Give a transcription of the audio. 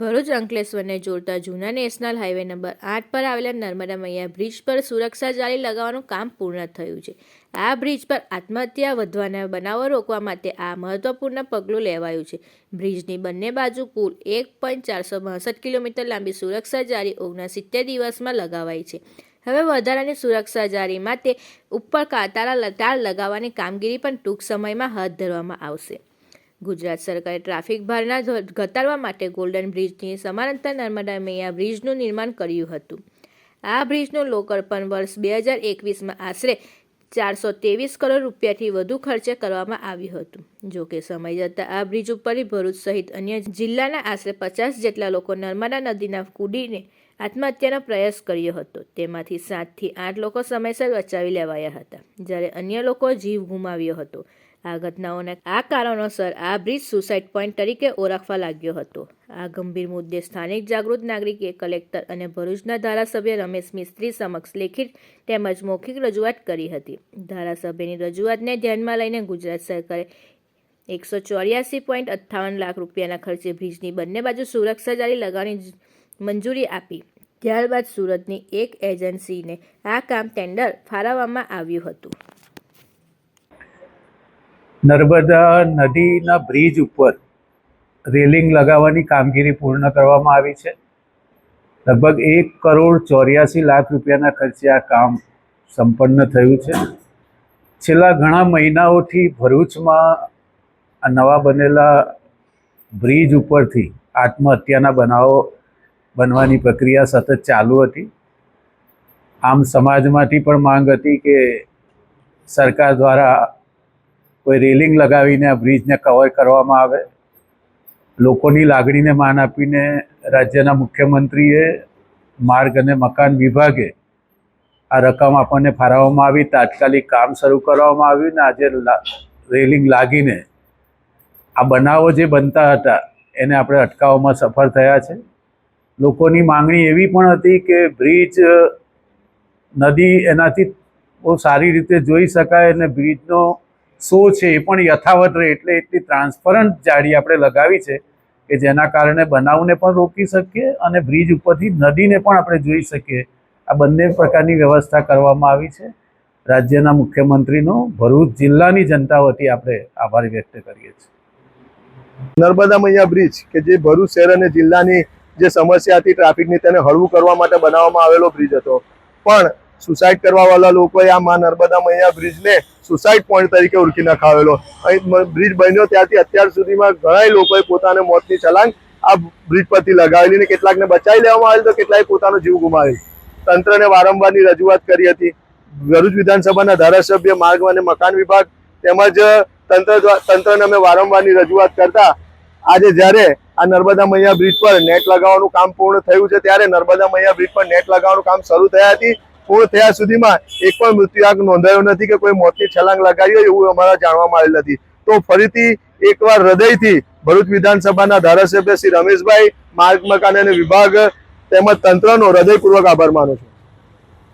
ભરૂચ અંકલેશ્વરને જોડતા જૂના national highway number આઠ પર આવેલા નર્મદા મૈયા બ્રિજ પર સુરક્ષા જાળી લગાવવાનું કામ પૂર્ણ થયું છે. આ બ્રિજ પર આત્મહત્યા વધવાના બનાવો રોકવા માટે આ મહત્વપૂર્ણ પગલું લેવાયું છે. બ્રિજની બંને બાજુ કુલ એક પોઈન્ટ ચારસો બાસઠ કિલોમીટર લાંબી સુરક્ષા જાળી ઓગણસિત્તેર દિવસમાં લગાવાઈ છે. હવે વધારાની સુરક્ષા જાળી માટે ઉપર કાતારા તાર લગાવવાની કામગીરી પણ ટૂંક સમયમાં હાથ ધરવામાં આવશે. ગુજરાત સરકારે ટ્રાફિક ભારના ઘટાડવા માટે ગોલ્ડન બ્રિજની સમાંતર નર્મદા મૈયા બ્રિજનું નિર્માણ કર્યું હતું. આ બ્રિજનું લોકાર્પણ વર્ષ બે હજાર એકવીસમાં આશરે ચારસો ત્રેવીસ કરોડ રૂપિયાથી વધુ ખર્ચે કરવામાં આવ્યું હતું. જોકે સમય જતાં આ બ્રિજ ઉપરથી ભરૂચ સહિત અન્ય જિલ્લાના આશરે પચાસ જેટલા લોકો નર્મદા નદીના કૂદીને આત્મહત્યાનો પ્રયાસ કર્યો હતો. તેમાંથી સાતથી આઠ લોકો સમયસર બચાવી લેવાયા હતા. જ્યારે અન્ય લોકો જીવ ગુમાવ્યો હતો. આ ઘટનાઓના આ કારણોસર આ બ્રિજ સુસાઇડ પોઈન્ટ તરીકે ઓળખવા લાગ્યો હતો. આ ગંભીર મુદ્દે સ્થાનિક જાગૃત નાગરિકે કલેક્ટર અને ભરૂચના ધારાસભ્ય રમેશ મિસ્ત્રી સમક્ષ લેખિત તેમજ મૌખિક રજૂઆત કરી હતી. ધારાસભ્યની રજૂઆતને ધ્યાનમાં લઈને ગુજરાત સરકારે એકસો ચોર્યાસી પોઈન્ટ અઠ્ઠાવન લાખ રૂપિયાના ખર્ચે બ્રિજની બંને બાજુ સુરક્ષા જાળી લગાવવાની મંજૂરી આપી. ત્યારબાદ સુરતની એક એજન્સીને આ કામ ટેન્ડર ફાળવવામાં આવ્યું હતું. નર્મદા નદીના બ્રિજ ઉપર રેલિંગ લગાવવાની કામગીરી પૂર્ણ કરવામાં આવી છે. લગભગ એક કરોડ ચોર્યાસી લાખ રૂપિયાના ખર્ચે આ કામ સંપન્ન થયું છે. છેલ્લા ઘણા મહિનાઓથી ભરૂચમાં આ નવા બનેલા બ્રિજ ઉપરથી આત્મહત્યાના બનાવો બનવાની પ્રક્રિયા સતત ચાલુ હતી. આમ સમાજમાંથી પણ માંગ હતી કે સરકાર દ્વારા કોઈ રેલિંગ લગાવીને આ બ્રિજને કવર કરવામાં આવે, લોકોની લાગણીને માન આપીને રાજ્યના મુખ્યમંત્રીએ માર્ગ અને મકાન વિભાગે આ રકમ આપણને ફાળવવામાં આવી, તાત્કાલિક કામ શરૂ કરવામાં આવ્યું ને આજે રેલિંગ લાગીને આ બનાવો જે બનતા હતા એને આપણે અટકાવવામાં સફળ થયા છે. લોકોની માંગણી એવી પણ હતી કે બ્રિજ, નદી એનાથી બહુ સારી રીતે જોઈ શકાય અને બ્રિજનો શો છે એ પણ યથાવત રહે એટલે એટલી ટ્રાન્સપરન્ટ જાળી આપણે લગાવી છે કે જેના કારણે બનાવને પણ રોકી શકીએ અને બ્રિજ ઉપરથી નદીને પણ આપણે જોઈ શકીએ. આ બંને પ્રકારની વ્યવસ્થા કરવામાં આવી છે. રાજ્યના મુખ્યમંત્રીનો ભરૂચ જિલ્લાની જનતા વતી આપણે આભાર વ્યક્ત કરીએ છીએ. નર્મદા મૈયા બ્રિજ કે જે ભરૂચ શહેર અને જિલ્લાની જે સમસ્યા હતી ટ્રાફિકની તેને હળવું કરવા માટે બનાવવામાં આવેલો બ્રિજ હતો. પણ સુસાઇડ કરવાવાળા લોકોએ આ માં નર્મદા મૈયા બ્રિજને સુસાઇડ પોઈન્ટ તરીકે ઓળખી નખાવેલો. અહીં બ્રિજ બન્યો ત્યારથી અત્યાર સુધીમાં ઘણા લોકોએ પોતાને મોતની છલાંગ આ બ્રિજ પરથી લગાવેલી ને કેટલાકને બચાવી લેવામાં આવેલ તો કેટલાય પોતાનો જીવ ગુમાવેલ તંત્રને વારંવારની રજૂઆત કરી હતી. ભરૂચ વિધાનસભાના ધારાસભ્ય, માર્ગ અને મકાન વિભાગ તેમજ તંત્ર તંત્રને અમે વારંવારની રજૂઆત કરતા આજે જ્યારે આ નર્મદા મૈયા બ્રિજ પર નેટ લગાવવાનું કામ પૂર્ણ થયું છે, ત્યારે નર્મદા મૈયા બ્રિજ પર નેટ લગાવવાનું કામ શરૂ થયા હતી. પૂર્ણ થયા સુધીમાં એક પણ મૃત્યુઆંક નોંધાયો નથી કે કોઈ મોતની છલાંગ લગાવી હોય એવું અમારા જાણવામાં આવેલ નથી. તો ફરીથી એકવાર હૃદયથી ભરૂચ વિધાનસભાના ધારાસભ્ય શ્રી રમેશભાઈ, માર્ગ મકાન અને વિભાગ તેમજ તંત્રનો હૃદયપૂર્વક આભાર માનું છું.